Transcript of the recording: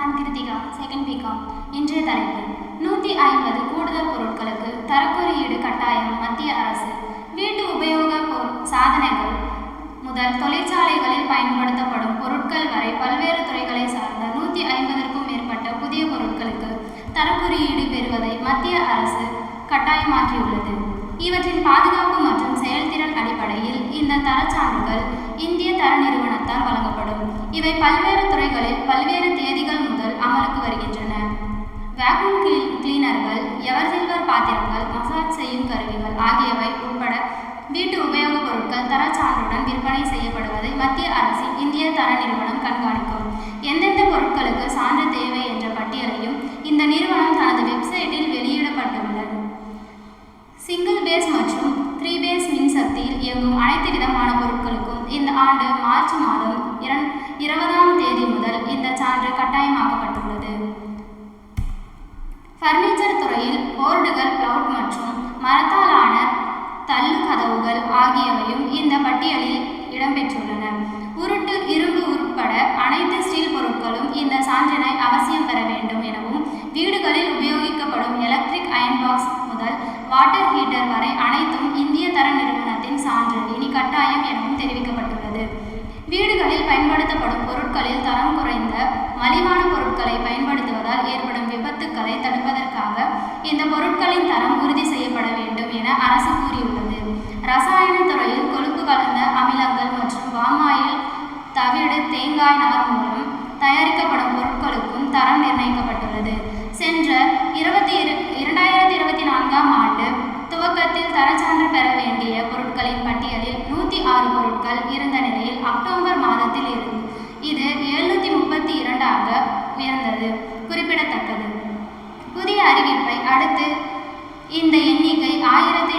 நான் Kiruthika second BCom இன்றைய தலைப்பு. நூற்றி ஐம்பது கூடுதல் பொருட்களுக்கு தரக்குறியீடு கட்டாயம் மத்திய அரசு. வீட்டு உபயோக பொ- சாதனைகள் முதல் தொழிற்சாலைகளில் பயன்படுத்தப்படும் பொருட்கள் வரை பல்வேறு துறைகளை சார்ந்த நூற்றி ஐம்பதற்கும் மேற்பட்ட புதிய பொருட்களுக்கு தரக்குறியீடு பெறுவதை மத்திய அரசு கட்டாயமாக்கியுள்ளது. இவற்றின் பாதுகாப்பு மற்றும் செயல்திறன் அடிப்படையில் இந்த தரச்சான்றுகள் இந்திய தர நிறுவனத்தால் வழங்கப்படும் இவை பல்வேறு துறைகளில் பல்வேறு தேதிகள் முதல் அமலுக்கு வருகின்றன. Vacuum cleaners cleaners ever silver பாத்திரங்கள் மசாஜ் செய்யும் கருவிகள் ஆகியவை உட்பட வீட்டு உபயோகப் பொருட்கள் தரச்சான்றுடன் விற்பனை செய்யப்படுவதை மத்திய அரசின் இந்திய தர நிறுவனம் கண்காணிக்கும். எந்தெந்த பொருட்களுக்கு சான்று தேவை என்ற பட்டியலையும் இந்த நிறுவனம் தனது வெப்சைட்டில் வெளியிடப்பட்டுள்ளது. சிங்கிள் பேஸ் மற்றும் த்ரீ பேஸ் மின்சக்தியில் இயங்கும் அனைத்து விதமான பொருட்களுக்கும் இந்த ஆண்டு மார்ச் மாதம் போர்டுகள் பிளவுட் மற்றும் மரத்தாலான தள்ளு கதவுகள் ஆகியவையும் இந்த பட்டியலில் இடம்பெற்றுள்ளன. உருட்டு இரும்பு உட்பட அனைத்து ஸ்டீல் பொருட்களும் இந்த சான்றினை அவசியம் பெற வேண்டும் எனவும் வீடுகளில் உபயோகிக்கப்படும் எலக்ட்ரிக் அயன் பாக்ஸ் முதல் வாட்டர் ஹீட்டர் வரை அனைத்தும் இந்திய தர நிறுவனத்தின் சான்று இனி கட்டாயம் எனவும் தெரிவிக்கப்பட்டுள்ளது. இந்த பொருட்களின் தரம் உறுதி செய்யப்பட வேண்டும் என அரசு கூறியுள்ளது. ரசாயன துறையில் கொழுப்பு கலந்த அமிலங்கள் மற்றும் பாமாயில் தவிடு தேங்காய் நார் மூலம் தயாரிக்கப்படும் பொருட்களுக்கும் தரம் நிர்ணயிக்கப்பட்டுள்ளது. சென்ற இருபத்தி இரு இரண்டாயிரத்தி இருபத்தி நான்காம் ஆண்டு துவக்கத்தில் தரச்சான்று பெற வேண்டிய பொருட்களின் பட்டியலில் நூற்றி ஆறு பொருட்கள் இருந்த நிலையில் அக்டோபர் மாதத்தில் இருந்து இது அடுத்து இந்த எண்ணிக்கை ஆயிரத்தி